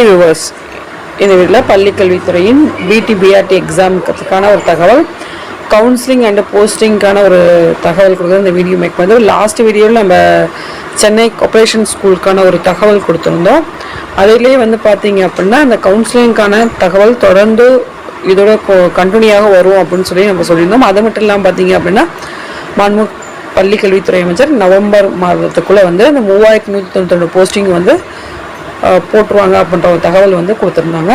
Viewers இந்த வீட்டில் பள்ளிக்கல்வித்துறையின் பிடி பிஆர்டி எக்ஸாமுக்கான ஒரு தகவல். கவுன்சிலிங் அண்டு போஸ்டிங்க்கான ஒரு தகவல் கொடுக்குறது இந்த வீடியோ மேக் வந்து லாஸ்ட் வீடியோவில் நம்ம சென்னை ஆப்ரேஷன் ஸ்கூலுக்கான ஒரு தகவல் கொடுத்துருந்தோம். அதிலேயே வந்து பார்த்தீங்க அப்படின்னா அந்த கவுன்சிலிங்க்கான தகவல் தொடர்ந்து இதோட கண்டினியூவாக வரும் அப்படின்னு சொல்லி நம்ம சொல்லியிருந்தோம். அது மட்டும் இல்லாமல் பார்த்தீங்க அப்படின்னா மாண்பு பள்ளி கல்வித்துறை அமைச்சர் நவம்பர் மாதத்துக்குள்ளே வந்து அந்த மூவாயிரத்தி நூற்றி தொண்ணூத்தொன்று போஸ்டிங் வந்து போட்டுருவாங்க அப்படின்ற ஒரு தகவல் வந்து கொடுத்துருந்தாங்க.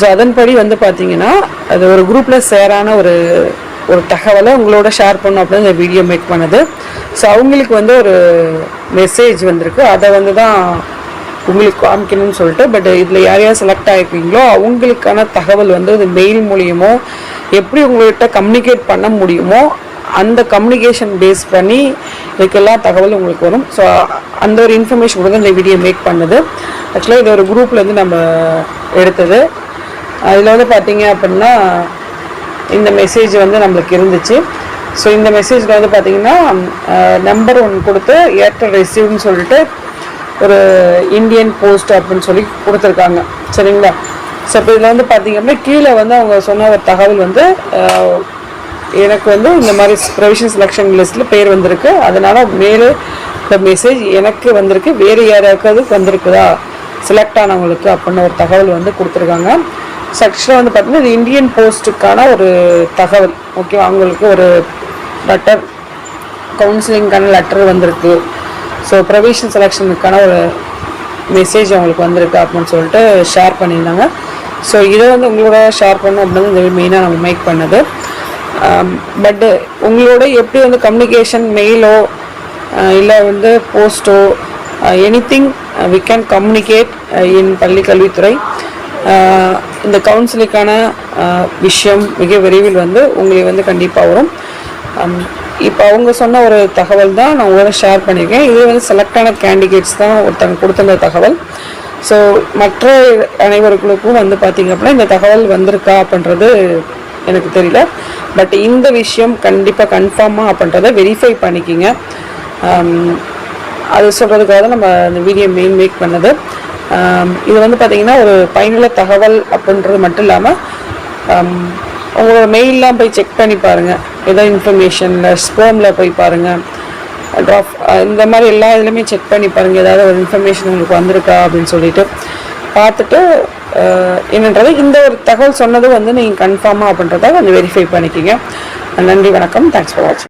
ஸோ அதன்படி வந்து பார்த்தீங்கன்னா அது ஒரு குரூப்பில் சேரான ஒரு ஒரு தகவலை உங்களோட ஷேர் பண்ணும் அப்படின்னு இந்த வீடியோ மேக் பண்ணது. ஸோ அவங்களுக்கு வந்து ஒரு மெசேஜ் வந்திருக்கு. அதை வந்து தான் உங்களுக்கு காமிக்கணும்னு சொல்லிட்டு பட் இதில் யார் யார் செலக்ட் ஆகிருக்கீங்களோ அவங்களுக்கான தகவல் வந்து இது மெயில் மூலியமோ எப்படி உங்கள்கிட்ட கம்யூனிகேட் பண்ண முடியுமோ அந்த கம்யூனிகேஷன் பேஸ் பண்ணி இதுக்கெல்லாம் தகவல் உங்களுக்கு வரும். ஸோ அந்த ஒரு இன்ஃபர்மேஷன் கூட இந்த வீடியோ மேக் பண்ணுது. ஆக்சுவலாக இது ஒரு குரூப்லேருந்து நம்ம எடுத்தது. அதில் வந்து பார்த்தீங்க அப்படின்னா இந்த மெசேஜ் வந்து நம்மளுக்கு இருந்துச்சு. ஸோ இந்த மெசேஜில் வந்து பார்த்தீங்கன்னா நம்பர் ஒன் கொடுத்து ஏர்டெல் ரிசீவ்னு சொல்லிட்டு ஒரு இந்தியன் போஸ்ட் அப்படின்னு சொல்லி கொடுத்துருக்காங்க. சரிங்களா? ஸோ இப்போ இதில் வந்து பார்த்தீங்க அப்படின்னா கீழே வந்து அவங்க சொன்ன ஒரு தகவல் வந்து எனக்கு வந்து இந்த மாதிரி ப்ரொவிஷன் செலெக்ஷன் லிஸ்ட்டில் பேர் வந்திருக்கு. அதனால் மேலே இந்த மெசேஜ் எனக்கு வந்திருக்கு. வேறு யாராவது வந்திருக்குதா? செலக்ட் ஆனவங்களுக்கு அப்படின்னு ஒரு தகவல் வந்து கொடுத்துருக்காங்க. செக்ஷன் வந்து பார்த்தீங்கன்னா இது இந்தியன் போஸ்ட்டுக்கான ஒரு தகவல். ஓகே அவங்களுக்கு ஒரு லெட்டர் கவுன்சிலிங்க்கான லெட்டர் வந்திருக்கு. ஸோ ப்ரொவிஷன் செலெக்ஷனுக்கான ஒரு மெசேஜ் அவங்களுக்கு வந்திருக்கு அப்படின்னு சொல்லிட்டு ஷேர் பண்ணியிருந்தாங்க. ஸோ இதை வந்து உங்களோட ஷேர் பண்ணணும் அப்படின்னு இந்த மெயினாக நம்ம மேக் பண்ணது. Um, பட்டு uh, உங்களோட எப்படி வந்து கம்யூனிகேஷன் மெயிலோ இல்லை வந்து போஸ்ட்டோ anything we can communicate in பள்ளி கல்வித்துறை. Uh, இந்த கவுன்சிலிங்கான uh, விஷயம் மிக விரைவில் வந்து உங்களை வந்து கண்டிப்பாக வரும். Um, இப்போ அவங்க சொன்ன ஒரு தகவல் தான் நான் உங்களோட ஷேர் பண்ணியிருக்கேன். இது வந்து செலக்டான கேண்டிடேட்ஸ் தான் ஒருத்தங்க கொடுத்துருந்த தகவல். ஸோ மற்ற அனைவர்களுக்கும் வந்து பார்த்திங்க அப்படின்னா இந்த தகவல் வந்திருக்கா அப்படின்றது எனக்கு தெரியல. பட் இந்த விஷயம் கண்டிப்பாக கன்ஃபார்மாக அப்படின்றத வெரிஃபை பண்ணிக்கிங்க. Um, அது சொல்கிறதுக்காக நம்ம அந்த வீடியோ மெயின் மேக் பண்ணது. Um, இது வந்து பார்த்திங்கன்னா ஒரு பயனுள்ள தகவல் அப்படின்றது மட்டும் இல்லாமல் um, உங்களோட மெயிலெலாம் போய் செக் பண்ணி பாருங்கள் ஏதோ இன்ஃபர்மேஷனில் ஸ்போமில் போய் பாருங்கள் ட்ராஃப் இந்த மாதிரி எல்லா இதுலையுமே செக் பண்ணி பாருங்கள் ஏதாவது ஒரு இன்ஃபர்மேஷன் உங்களுக்கு வந்திருக்கா அப்படின்னு சொல்லிட்டு. பார்த்துட்டு என்னன்றது இந்த ஒரு தகவல் சொன்னது வந்து நீங்கள் கன்ஃபார்மாக அப்படின்றத கொஞ்சம் வெரிஃபை பண்ணிக்கிங்க. நன்றி வணக்கம். தேங்க்ஸ் ஃபார் வாட்சிங்